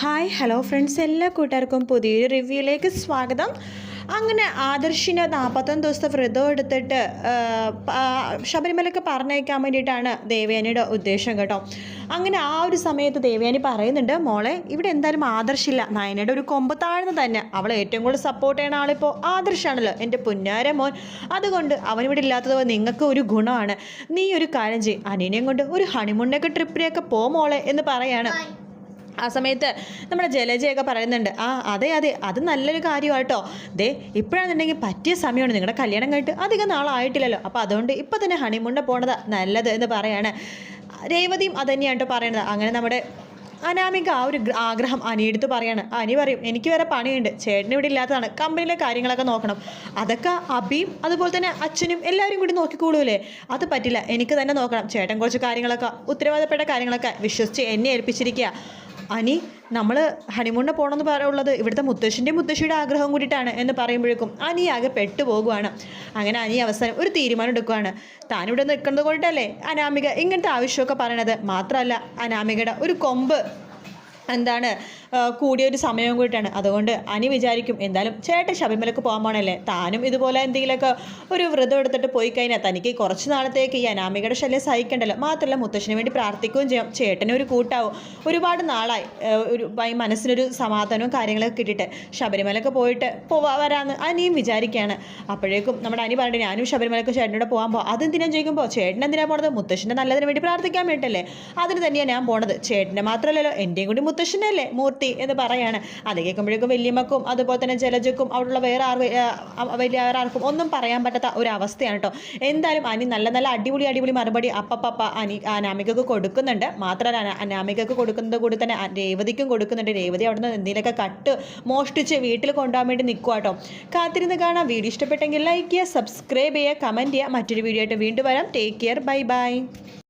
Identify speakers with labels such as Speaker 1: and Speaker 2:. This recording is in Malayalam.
Speaker 1: ഹായ് ഹലോ ഫ്രണ്ട്സ് എല്ലാ കൂട്ടുകാർക്കും പുതിയൊരു റിവ്യൂയിലേക്ക് സ്വാഗതം. അങ്ങനെ ആദർശിന് നാൽപ്പത്തൊന്ന് ദിവസത്തെ വ്രതം എടുത്തിട്ട് ശബരിമലക്ക് പറഞ്ഞയക്കാൻ വേണ്ടിയിട്ടാണ് ദേവയാനിയുടെ ഉദ്ദേശം കേട്ടോ. അങ്ങനെ ആ ഒരു സമയത്ത് ദേവയാനി പറയുന്നുണ്ട് മോളെ ഇവിടെ എന്തായാലും ആദർശില്ല. നയനയുടെ ഒരു കൊമ്പ് താഴ്ന്നു തന്നെ. അവളെ ഏറ്റവും കൂടുതൽ സപ്പോർട്ട് ചെയ്യണ ആളിപ്പോൾ ആദർശാണല്ലോ എന്റെ പുന്നാര മോൻ. അതുകൊണ്ട് അവനിവിടെ ഇല്ലാത്തത് നിങ്ങൾക്ക് ഒരു ഗുണമാണ്. നീ ഒരു കാര്യം ചെയ്യും. അനിയനെയും കൊണ്ട് ഒരു ഹണിമൂണിനൊക്കെ ട്രിപ്പിനെയൊക്കെ പോ മോളെ എന്ന് പറയാണ്. ആ സമയത്ത് നമ്മുടെ ജലജയൊക്കെ പറയുന്നുണ്ട് ആ അതെ അതെ അത് നല്ലൊരു കാര്യമാട്ടോ. ദേ ഇപ്പോഴാണെന്നുണ്ടെങ്കിൽ പറ്റിയ സമയമാണ് നിങ്ങളുടെ കല്യാണം കഴിഞ്ഞിട്ട് അധികം നാളായിട്ടില്ലല്ലോ. അപ്പോൾ അതുകൊണ്ട് ഇപ്പം തന്നെ ഹണിമൂണിന് പോണതാ നല്ലത് എന്ന് പറയാണ്. രേവതിയും അത് തന്നെയാണ് പറയണത്. അങ്ങനെ നമ്മുടെ അനാമിക ആ ഒരു ഗ്ര- ആഗ്രഹം അനിയെടുത്ത് പറയാണ്. അനി പറയും എനിക്ക് വേറെ പണിയുണ്ട്. ചേട്ടൻ ഇവിടെ ഇല്ലാത്തതാണ്. കമ്പനിയിലെ കാര്യങ്ങളൊക്കെ നോക്കണം. അതൊക്കെ അബിയും അതുപോലെ തന്നെ അച്ഛനും എല്ലാവരും കൂടി നോക്കിക്കൂടൂലേ അത് പറ്റില്ല. എനിക്ക് തന്നെ നോക്കണം. ചേട്ടൻ കുറച്ച് കാര്യങ്ങളൊക്കെ ഉത്തരവാദപ്പെട്ട കാര്യങ്ങളൊക്കെ വിശ്വസിച്ച് എന്നെ ഏൽപ്പിച്ചിരിക്കുക. അനി നമ്മൾ ഹണിമൂണിന് പോകണമെന്ന് പറയുള്ളത് ഇവിടുത്തെ മുത്തശ്ശിന്റെ മുത്തശ്ശിയുടെ ആഗ്രഹം കൂടിയിട്ടാണ് എന്ന് പറയുമ്പോഴേക്കും അനി ആകെ പെട്ടുപോകുവാണ്. അങ്ങനെ അനി അവസാനം ഒരു തീരുമാനം എടുക്കുവാണ്. താനിവിടെ നിൽക്കുന്നത് കൊണ്ടല്ലേ അനാമിക ഇങ്ങനത്തെ ആവശ്യമൊക്കെ പറയണത്? മാത്രമല്ല അനാമികയുടെ ഒരു കൊമ്പ് എന്താണ് കൂടിയൊരു സമയവും കൂടിയിട്ടാണ്. അതുകൊണ്ട് അനി വിചാരിക്കും എന്തായാലും ചേട്ടൻ ശബരിമലക്ക് പോകാൻ പോകണല്ലേ താനും ഇതുപോലെ എന്തെങ്കിലുമൊക്കെ ഒരു വ്രതം എടുത്തിട്ട് പോയി കഴിഞ്ഞാൽ തനിക്ക് കുറച്ച് നാളത്തേക്ക് ഈ അനാമികയുടെ ശല്യം സഹിക്കണ്ടല്ലോ. മാത്രമല്ല മുത്തശ്ശന് വേണ്ടി പ്രാർത്ഥിക്കുകയും ചെയ്യാം. ചേട്ടന് ഒരു കൂട്ടാവും. ഒരുപാട് നാളായി ഒരു മനസ്സിനൊരു സമാധാനവും കാര്യങ്ങളൊക്കെ കിട്ടിയിട്ട് ശബരിമലക്ക് പോയിട്ട് പോവാ വരാമെന്ന് അനിയും വിചാരിക്കുകയാണ്. അപ്പോഴേക്കും നമ്മുടെ അനി പറഞ്ഞു ഞാനും ശബരിമലക്ക് ചേട്ടനോട് പോകാൻ പോകാം അതെന്തിനാ ചോദിക്കുമ്പോൾ ചേട്ടൻ എന്തിനാണ് പോണത്? മുത്തശ്ശന്റെ നല്ലതിന് വേണ്ടി പ്രാർത്ഥിക്കാൻ വേണ്ടിയിട്ടല്ലേ അതിന് തന്നെയാണ് ഞാൻ പോണത്. ചേട്ടന്റെ മാത്രമല്ലല്ലോ എന്റെയും കൂടി മുത്തശ്ശനല്ലേ? മൂർത്തി എന്ന് പറയാണ്. അത് കേൾക്കുമ്പോഴേക്കും വല്യമ്മക്കും അതുപോലെ തന്നെ ജലജക്കും അവിടെയുള്ള വേറെ ആർ വലിയ വേറെ ആർക്കും ഒന്നും പറയാൻ പറ്റാത്ത ഒരു അവസ്ഥയാണ് കേട്ടോ. എന്തായാലും അനി നല്ല നല്ല അടിപൊളി അടിപൊളി മറുപടി അപ്പപ്പ അനി അനാമികക്ക് കൊടുക്കുന്നുണ്ട്. മാത്രമല്ല അന- അനാമികക്ക് കൊടുക്കുന്നത് കൂടി തന്നെ രേവതിക്കും കൊടുക്കുന്നുണ്ട്. രേവതി അവിടുന്ന് എന്തെങ്കിലുമൊക്കെ കട്ട് മോഷ്ടിച്ച് വീട്ടിൽ കൊണ്ടുപോകാൻ വേണ്ടി നിൽക്കുക കേട്ടോ. കാത്തിരുന്ന് കാണാം. വീഡിയോ ഇഷ്ടപ്പെട്ടെങ്കിൽ ലൈക്ക് ചെയ്യുക സബ്സ്ക്രൈബ് ചെയ്യുക കമന്റ് ചെയ്യുക. മറ്റൊരു വീഡിയോ ആയിട്ട് വീണ്ടും വരാം. Take care bye bye